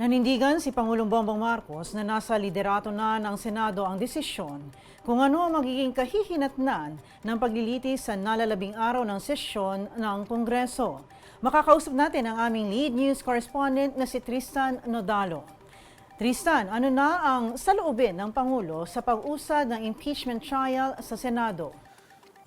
Nanindigan si Pangulong Bongbong Marcos na nasa liderato na ng Senado ang desisyon kung ano ang magiging kahihinatnan ng paglilitis sa nalalabing araw ng sesyon ng Kongreso. Makakausap natin ang aming lead news correspondent na si Tristan Nodalo. Tristan, ano na ang saloobin ng Pangulo sa pag-usad ng impeachment trial sa Senado?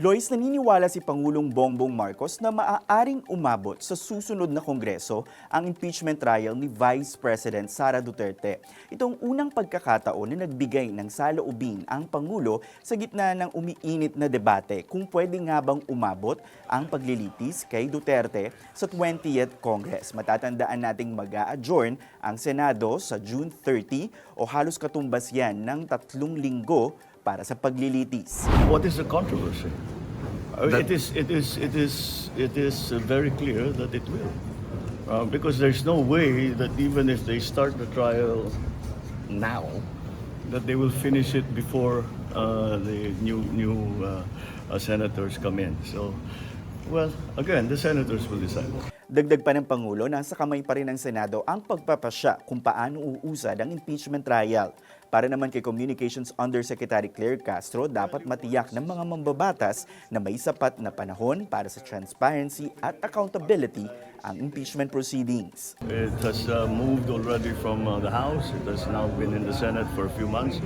Lois, naniniwala si Pangulong Bongbong Marcos na maaaring umabot sa susunod na Kongreso ang impeachment trial ni Vice President Sara Duterte. Itong unang pagkakataon na nagbigay ng saloobin ang Pangulo sa gitna ng umiinit na debate kung pwede nga bang umabot ang paglilitis kay Duterte sa 20th Congress. Matatandaan nating mag adjourn ang Senado sa June 30 o halos katumbas yan ng tatlong linggo para sa paglilitis. What is the controversy? That- it is, it is, it is, it is very clear that it will, uh, because there's no way that even if they start the trial now, that they will finish it before uh, the new new uh, uh, senators come in. So, well, again, the senators will decide. Dagdag pa ng Pangulo, nasa kamay pa rin ng Senado ang pagpapasya kung paano uusad ang impeachment trial. Para naman kay Communications Undersecretary Claire Castro, dapat matiyak ng mga mambabatas na may sapat na panahon para sa transparency at accountability ang impeachment proceedings. It has uh, moved already from uh, the House. It has now been in the Senate for a few months.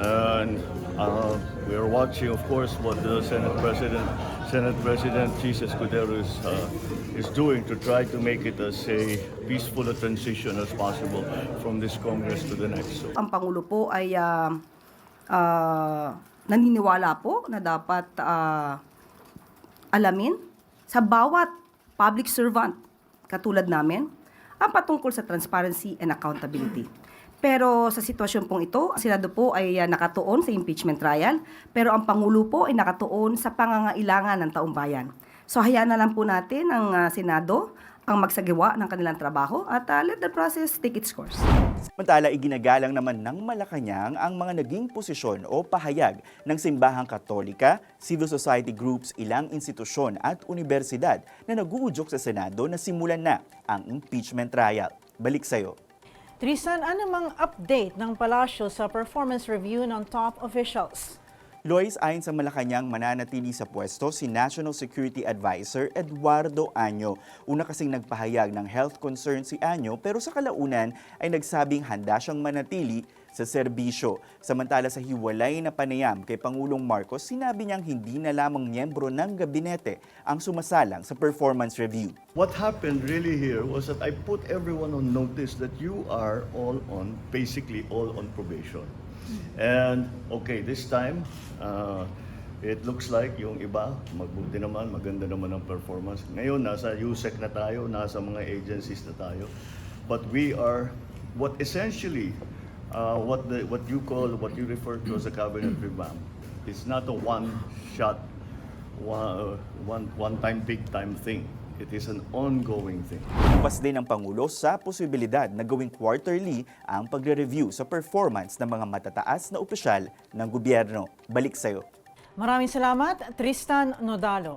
And uh, we are watching, of course, what the Senate President, Senate President Jesus Escudero is, uh, is doing to try to make it as a peaceful a transition as possible from this Congress to the next. So, ang Pangulo po ay ah, ah, naniniwala po na dapat ah, alamin sa bawat public servant katulad namin ang patungkol sa transparency and accountability. Pero sa sitwasyon pong ito, ang Senado po ay ah, nakatuon sa impeachment trial, pero ang Pangulo po ay nakatuon sa pangangailangan ng taong bayan. So hayaan na lang po natin ang ah, Senado ang magsagawa ng kanilang trabaho at ah, let the process take its course. Samantala, iginagalang naman ng Malacanang ang mga naging posisyon o pahayag ng Simbahang Katolika, civil society groups, ilang institusyon at universidad na naguudyok sa Senado na simulan na ang impeachment trial. Balik sa'yo. Tristan, ano mang update ng palasyo sa performance review ng top officials? Lois, ayon sa Malacanang, mananatili sa pwesto si National Security Advisor Eduardo Año. Una kasing nagpahayag ng health concern si Año pero sa kalaunan ay nagsabing handa siyang manatili sa serbisyo. Samantala sa hiwalay na panayam kay Pangulong Marcos, sinabi niyang hindi na lamang miyembro ng gabinete ang sumasalang sa performance review. what happened really here was that I put everyone on notice that you are all on, basically all on probation. And okay, this time, uh, it looks like yung iba, magbuti naman, maganda naman ang performance. Ngayon, nasa USEC na tayo, nasa mga agencies na tayo. But we are, what essentially, uh, what, the, what you call, what you refer to as a cabinet revamp, it's not a one-shot, one, one, one-time, big-time thing. It is an ongoing thing. Bukas din ng Pangulo sa posibilidad na gawing quarterly ang pagre-review sa performance ng mga matataas na opisyal ng gobyerno. Balik sa'yo. Maraming salamat, Tristan Nodalo.